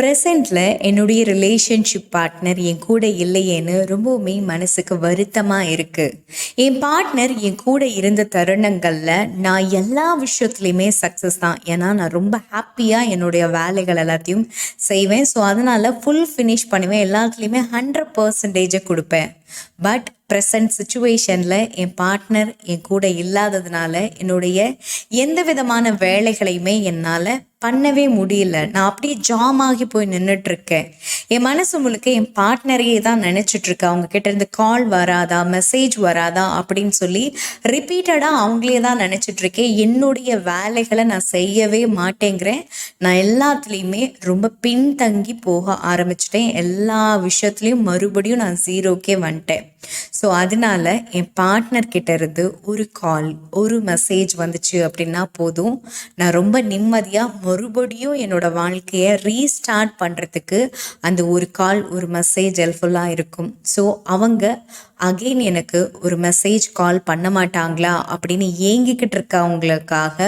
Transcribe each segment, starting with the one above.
ப்ரெசண்டில் என்னுடைய relationship partner என் கூட இல்லையேன்னு ரொம்பவுமே மனசுக்கு வருத்தமாக இருக்குது என் பார்ட்னர் என் கூட இருந்த தருணங்களில் நான் எல்லா விஷயத்துலையுமே சக்ஸஸ் தான். ஏன்னா நான் ரொம்ப ஹாப்பியாக என்னுடைய வேலைகள் எல்லாத்தையும் செய்வேன். ஸோ அதனால் ஃபுல் ஃபினிஷ் பண்ணுவேன். எல்லாத்துலேயுமே ஹண்ட்ரட் பர்சன்டேஜை கொடுப்பேன். பட் ப்ரெசன்ட் சுச்சுவேஷனில் என் பார்ட்னர் என் கூட இல்லாததுனால என்னுடைய எந்த விதமான வேலைகளையுமே என்னால் பண்ணவே முடியல. நான் அப்படியே ஜாம் ஆகி போய் நின்றுட்டுருக்கேன் என் மனசு முழுக்க என் பார்ட்னரையே தான் நினச்சிட்ருக்கேன் அவங்க கிட்ட இருந்து கால் வராதா மெசேஜ் வராதா அப்படின்னு சொல்லி ரிப்பீட்டடாக அவங்களே தான் நினச்சிட்ருக்கேன் என்னுடைய வேலைகளை நான் செய்யவே மாட்டேங்கிறேன். நான் எல்லாத்துலேயுமே ரொம்ப பின்தங்கி போக ஆரம்பிச்சிட்டேன். எல்லா விஷயத்துலேயும் மறுபடியும் நான் ஜீரோக்கே வந்துட்டேன். ஸோ அதனால என் பார்ட்னர் கிட்ட இருந்து ஒரு கால் ஒரு மெசேஜ் வந்துச்சு அப்படின்னா போதும். நான் ரொம்ப நிம்மதியாக மறுபடியும் என்னோட வாழ்க்கையை ரீஸ்டார்ட் பண்ணுறதுக்கு அந்த ஒரு கால் ஒரு மெசேஜ் ஹெல்ப்ஃபுல்லாக இருக்கும். ஸோ அவங்க அகெயின் எனக்கு ஒரு மெசேஜ் கால் பண்ண மாட்டாங்களா அப்படின்னு ஏங்கிக்கிட்டு இருக்கவங்களுக்காக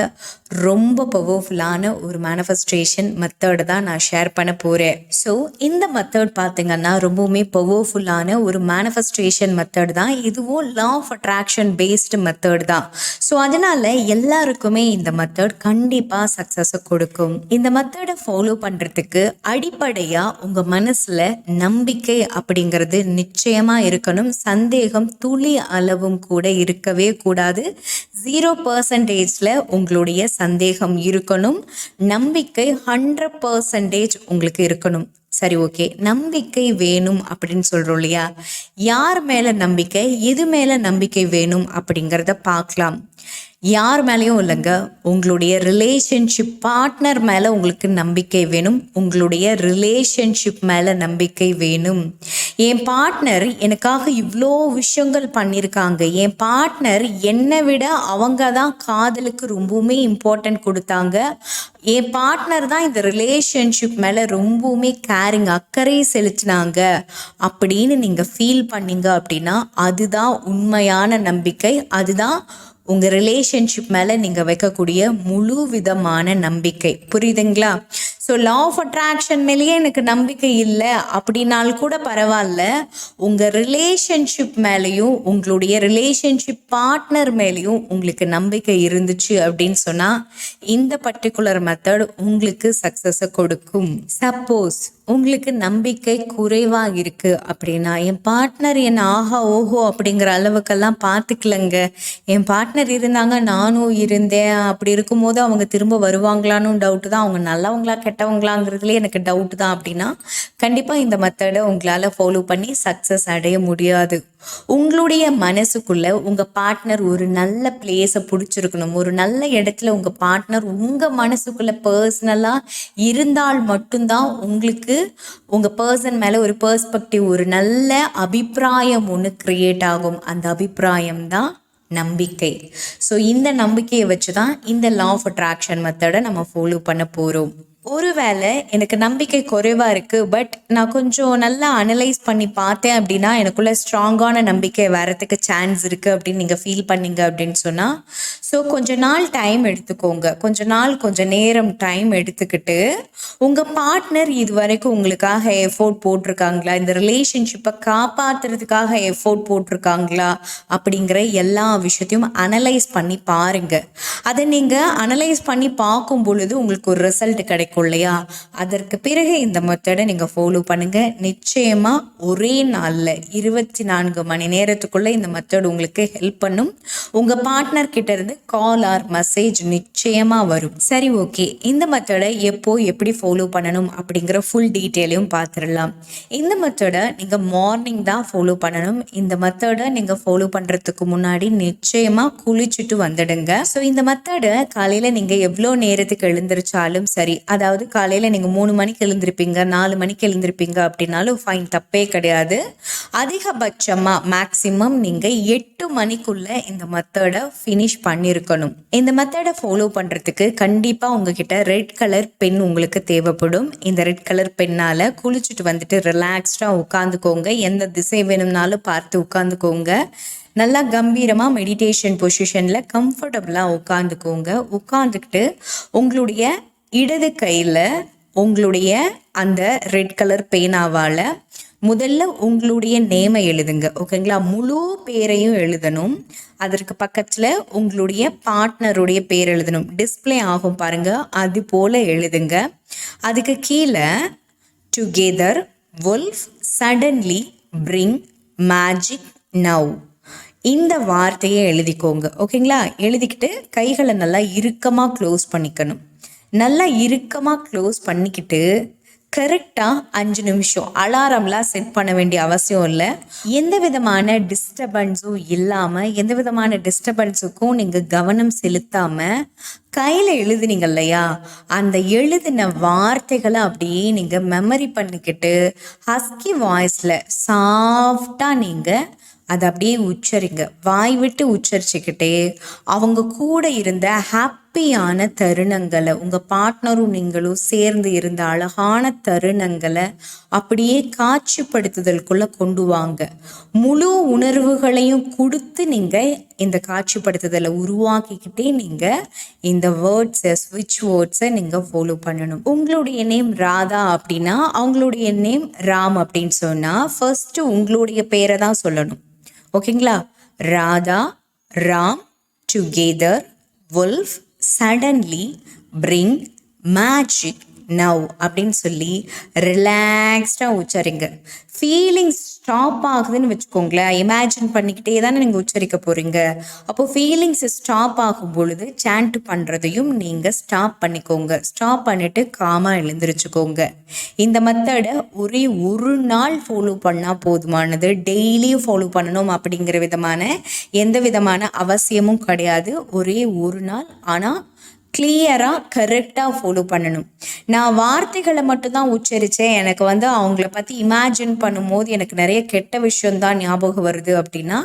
ரொம்ப பவர்ஃபுல்லான ஒரு மேனிஃபெஸ்டேஷன் மெத்தட் தான் நான் ஷேர் பண்ண போகிறேன் ஸோ இந்த மெத்தட் பார்த்தீங்கன்னா ரொம்பவுமே பவர்ஃபுல்லான ஒரு மேனிஃபெஸ்டேஷன் மெத்தட் தான். இதுவும் law of attraction based method தான். ஸோ அதனால் எல்லாருக்குமே இந்த மெத்தட் கண்டிப்பாக சக்ஸஸை கொடுக்கும். இந்த மெத்தடை ஃபாலோ பண்ணுறதுக்கு அடிப்படையாக உங்கள் மனசில் நம்பிக்கை அப்படிங்கிறது நிச்சயமாக இருக்கணும். சந்தேகம் துளி அளவும் கூட இருக்கவே கூடாது. ஜீரோ பர்சன்டேஜில் உங்களுடைய சந்தேகம் இருக்கணும். நம்பிக்கை ஹண்ட்ரட் பர்சன்டேஜ் உங்களுக்கு இருக்கணும். சரி ஓகே நம்பிக்கை வேணும் அப்படின்னு சொல்கிறோம் இல்லையா? யார் மேலே நம்பிக்கை? எது மேலே நம்பிக்கை வேணும் அப்படிங்கிறத பார்க்கலாம். யார் மேலேயும் இல்லைங்க. உங்களுடைய ரிலேஷன்ஷிப் பார்ட்னர் மேலே உங்களுக்கு நம்பிக்கை வேணும். உங்களுடைய ரிலேஷன்ஷிப் மேலே நம்பிக்கை வேணும். என் பார்ட்னர் எனக்காக இவ்வளோ விஷயங்கள் பண்ணியிருக்காங்க என் பார்ட்னர் என்னை விட அவங்க தான் காதலுக்கு ரொம்பவுமே இம்பார்ட்டன்ட் கொடுத்தாங்க. என் பார்ட்னர் தான் இந்த ரிலேஷன்ஷிப் மேலே ரொம்பவுமே கேரிங் அக்கறை செலுத்தினாங்க. அப்படின்னு நீங்கள் ஃபீல் பண்ணீங்க அப்படின்னா அதுதான் உண்மையான நம்பிக்கை. அதுதான் உங்கள் ரிலேஷன்ஷிப் மேலே நீங்கள் வைக்கக்கூடிய முழு விதமான நம்பிக்கை. புரியுதுங்களா? ஸோ லா ஆஃப் அட்ராக்ஷன் மேலேயே எனக்கு நம்பிக்கை இல்லை அப்படின்னால் கூட பரவாயில்ல. உங்கள் ரிலேஷன்ஷிப் மேலேயும் உங்களுடைய ரிலேஷன்ஷிப் பார்ட்னர் மேலேயும் உங்களுக்கு நம்பிக்கை இருந்துச்சு அப்படின்னு சொன்னால் இந்த பர்டிகுலர் மெத்தட் உங்களுக்கு சக்ஸஸை கொடுக்கும். சப்போஸ் உங்களுக்கு நம்பிக்கை குறைவாக இருக்குது அப்படின்னா என் பார்ட்னர் என் ஆஹா ஓஹோ அப்படிங்கிற அளவுக்கெல்லாம் பார்த்துக்கலங்க. என் பார்ட்னர் இருந்தாங்க நானும் இருந்தேன். அப்படி இருக்கும்போது அவங்க திரும்ப வருவாங்களான்னு டவுட்டு தான். அவங்க நல்லவங்களா கட்டவங்களாங்கிறதுலே எனக்கு டவுட் தான் அப்படின்னா கண்டிப்பாக இந்த மெத்தடை உங்களால் ஃபாலோ பண்ணி சக்ஸஸ் அடைய முடியாது. உங்களுடைய மனசுக்குள்ளே உங்கள் பார்ட்னர் ஒரு நல்ல பிளேஸை பிடிச்சிருக்கணும். ஒரு நல்ல இடத்துல உங்கள் பார்ட்னர் உங்கள் மனசுக்குள்ள பர்சனலாக இருந்தால் மட்டும்தான் உங்களுக்கு உங்கள் பர்சன் மேலே ஒரு பர்ஸ்பெக்டிவ் ஒரு நல்ல அபிப்பிராயம் ஒன்று கிரியேட் ஆகும். அந்த அபிப்பிராயம் தான் நம்பிக்கை. ஸோ இந்த நம்பிக்கையை வச்சு தான் இந்த லா ஆஃப் அட்ராக்ஷன் மெத்தடை நம்ம ஃபாலோ பண்ண போகிறோம் ஒருவேளை எனக்கு நம்பிக்கை குறைவாக இருக்குது பட் நான் கொஞ்சம் நல்லா அனலைஸ் பண்ணி பார்த்தேன் அப்படின்னா எனக்குள்ள ஸ்ட்ராங்கான நம்பிக்கை வரத்துக்கு சான்ஸ் இருக்குது அப்படின்னு நீங்கள் ஃபீல் பண்ணீங்க அப்படின்னு சொன்னால் ஸோ கொஞ்ச நாள் டைம் எடுத்துக்கோங்க. கொஞ்ச நாள் கொஞ்சம் நேரம் டைம் எடுத்துக்கிட்டு உங்கள் பார்ட்னர் இது வரைக்கும் உங்களுக்காக எஃபோர்ட் போட்டிருக்காங்களா? இந்த ரிலேஷன்ஷிப்பை காப்பாற்றுறதுக்காக எஃபோர்ட் போட்டிருக்காங்களா? அப்படிங்கிற எல்லா விஷயத்தையும் அனலைஸ் பண்ணி பாருங்க. அதை நீங்கள் அனலைஸ் பண்ணி பார்க்கும் பொழுது உங்களுக்கு ஒரு ரிசல்ட் கிடைக்கும். இல்லையா? அதற்கு பிறகு இந்த மெத்தடை நீங்கள் ஃபாலோ பண்ணுங்க. நிச்சயமாக ஒரே நாளில் இருபத்தி நான்கு மணி நேரத்துக்குள்ளே இந்த மெத்தட் உங்களுக்கு ஹெல்ப் பண்ணும். உங்கள் பார்ட்னர் கிட்ட இருந்து கால் ஆர் மெசேஜ் நிச்சயமாக வரும். சரி ஓகே இந்த மெத்தடை எப்போ எப்படி ஃபாலோ பண்ணணும் அப்படிங்கிற ஃபுல் டீட்டெயிலையும் பார்த்துடலாம் இந்த மெத்தடை நீங்கள் மார்னிங் தான் ஃபாலோ பண்ணணும். இந்த மெத்தடை நீங்கள் ஃபாலோ பண்ணுறதுக்கு முன்னாடி நிச்சயமாக குளிச்சுட்டு வந்துடுங்க. ஸோ இந்த மெத்தடை காலையில் நீங்கள் எவ்வளோ நேரத்துக்கு எழுந்திரிச்சாலும் சரி அதாவது காலையில் நீங்கள் மூணு மணிக்கு எழுந்திருப்பீங்க நாலு மணிக்கு எழுந்திருப்பீங்க அப்படின்னாலும் ஃபைன் தப்பே கிடையாது. அதிகபட்சமாக மேக்ஸிமம் நீங்கள் எட்டு மணிக்குள்ளே இந்த மெத்தடை ஃபினிஷ் பண்ணியிருக்கணும் இந்த மெத்தடை ஃபாலோ பண்ணுறதுக்கு கண்டிப்பாக உங்ககிட்ட ரெட் கலர் பென் உங்களுக்கு தேவைப்படும். இந்த ரெட் கலர் பென்னால் குளிச்சுட்டு வந்துட்டு ரிலாக்ஸ்டாக உட்காந்துக்கோங்க. எந்த திசை வேணும்னாலும் பார்த்து உட்காந்துக்கோங்க. நல்லா கம்பீரமாக மெடிடேஷன் பொசிஷனில் கம்ஃபர்டபுளாக உட்காந்துக்கோங்க. உட்காந்துக்கிட்டு உங்களுடைய இடது கையில் உங்களுடைய அந்த ரெட் கலர் பேனாவால் முதல்ல உங்களுடைய நேமை எழுதுங்க ஓகேங்களா முழு பேரையும் எழுதணும். அதற்கு பக்கத்தில் உங்களுடைய பார்ட்னருடைய பேர் எழுதணும். டிஸ்ப்ளே ஆகும் பாருங்க அது போல் எழுதுங்க. அதுக்கு கீழே together wolf suddenly bring magic now இந்த வார்த்தையை எழுதிக்கோங்க ஓகேங்களா எழுதிக்கிட்டு கைகளை நல்லா இறுக்கமாக க்ளோஸ் பண்ணிக்கணும். நல்லா இறுக்கமாக க்ளோஸ் பண்ணிக்கிட்டு கரெக்டாக அஞ்சு நிமிஷம் அலாரம்லாம் செட் பண்ண வேண்டிய அவசியம் இல்லை. எந்த விதமான டிஸ்டர்பன்ஸும் இல்லாமல் எந்த விதமான டிஸ்டர்பன்ஸுக்கும் நீங்கள் கவனம் செலுத்தாமல் கையில் எழுதுனீங்க இல்லையா? அந்த எழுதின வார்த்தைகளை அப்படியே நீங்கள் மெமரி பண்ணிக்கிட்டு ஹஸ்கி வாய்ஸில் சாஃப்டாக நீங்கள் அதை அப்படியே உச்சரிங்க. வாய் விட்டு உச்சரிச்சுக்கிட்டே அவங்க கூட இருந்த ஹாப்பியான தருணங்களை உங்கள் பார்ட்னரும் நீங்களும் சேர்ந்து இருந்த அழகான தருணங்களை அப்படியே காட்சிப்படுத்துதலுக்குள்ளே கொண்டு வாங்க. முழு உணர்வுகளையும் கொடுத்து நீங்கள் இந்த காட்சிப்படுத்துதலை உருவாக்கிக்கிட்டே நீங்கள் இந்த வேர்ட்ஸை ஸ்விட்ச் வேர்ட்ஸை நீங்கள் ஃபாலோ பண்ணணும். உங்களுடைய நேம் ராதா அப்படின்னா அவங்களுடைய நேம் ராம் அப்படின்னு சொன்னால் ஃபர்ஸ்ட்டு உங்களுடைய பேரை தான் சொல்லணும். ஓகேங்களா? Radha Ram together wolf suddenly bring magic now அப்படின்னு சொல்லி ரிலாக்ஸ்டாக உச்சரிங்க. ஃபீலிங்ஸ் ஸ்டாப் ஆகுதுன்னு வச்சுக்கோங்களேன். இமேஜின் பண்ணிக்கிட்டே தானே நீங்கள் உச்சரிக்க போகிறீங்க அப்போ ஃபீலிங்ஸ் ஸ்டாப் ஆகும் பொழுது சாண்ட் பண்ணுறதையும் நீங்கள் ஸ்டாப் பண்ணிக்கோங்க. ஸ்டாப் பண்ணிவிட்டு காமாக எழுந்திரிச்சுக்கோங்க. இந்த மெத்தடை ஒரே ஒரு நாள் ஃபாலோ பண்ணால் போதுமானது. டெய்லியும் ஃபாலோ பண்ணணும் அப்படிங்கிற விதமான எந்த விதமான அவசியமும் கிடையாது. ஒரே ஒரு நாள். ஆனால் கிளியராக கரெக்டாக ஃபாலோ பண்ணணும். நான் வார்த்தைகளை மட்டும்தான் உச்சரித்தேன் எனக்கு வந்து அவங்கள பற்றி இமேஜின் பண்ணும்போது எனக்கு நிறைய கெட்ட விஷயம்தான் ஞாபகம் வருது அப்படின்னா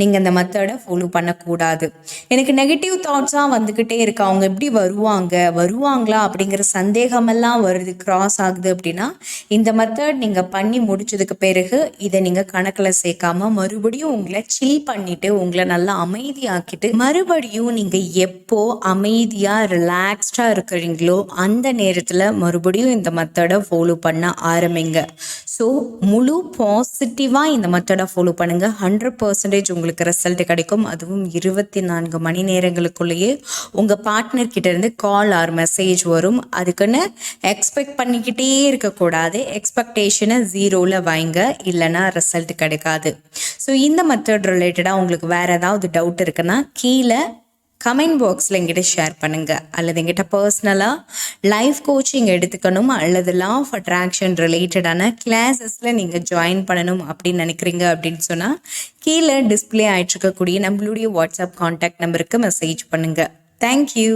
நீங்கள் அந்த மெத்தடை ஃபாலோ பண்ணக்கூடாது. எனக்கு நெகட்டிவ் தாட்ஸாக வந்துக்கிட்டே இருக்கு. அவங்க எப்படி வருவாங்க? வருவாங்களா? அப்படிங்கிற சந்தேகமெல்லாம் வருது கிராஸ் ஆகுது அப்படின்னா இந்த மெத்தட் நீங்கள் பண்ணி முடிச்சதுக்கு பிறகு இதை நீங்கள் கணக்கில் சேர்க்காம மறுபடியும் உங்களை சில் பண்ணிவிட்டு உங்களை நல்லா அமைதியாக்கிட்டு மறுபடியும் நீங்கள் எப்போ அமைதியாக ரிலாக்ஸ்டாக இருக்கிறீங்களோ அந்த நேரத்தில் மறுபடியும் இந்த மெத்தடை ஃபாலோ பண்ண ஆரம்பிங்க. ஸோ முழு பாசிட்டிவாக இந்த மெத்தடை ஃபாலோ பண்ணுங்கள் ஹண்ட்ரட் பர்சன்டேஜ் உங்களுக்கு ரிசல்ட் கிடைக்கும். அதுவும் இருபத்தி நான்கு மணி நேரங்களுக்குள்ளேயே உங்கள் பார்ட்னர் கிட்டேருந்து கால் ஆர் மெசேஜ் வரும். அதுக்குன்னு எக்ஸ்பெக்ட் பண்ணிக்கிட்டே இருக்கக்கூடாது. எக்ஸ்பெக்டேஷனை ஜீரோவில் வைங்க. இல்லைன்னா ரிசல்ட் கிடைக்காது. ஸோ இந்த மெத்தட் ரிலேட்டடாக உங்களுக்கு வேறு ஏதாவது டவுட் இருக்குன்னா கீழே கமெண்ட் பாக்ஸில் எங்கிட்ட ஷேர் பண்ணுங்கள் அல்லது எங்கிட்ட பர்சனலாக லைஃப் கோச்சிங் எடுத்துக்கணும்? அல்லது லா ஆஃப் அட்ராக்ஷன் ரிலேட்டடான கிளாஸஸில் நீங்கள் ஜாயின் பண்ணணும் அப்படின்னு நினைக்கிறீங்க அப்படின்னு சொன்னால் கீழே டிஸ்பிளே ஆகிட்டு இருக்கக்கூடிய நம்மளுடைய வாட்ஸ்அப் காண்டாக்ட் நம்பருக்கு மெசேஜ் பண்ணுங்கள் தேங்க்யூ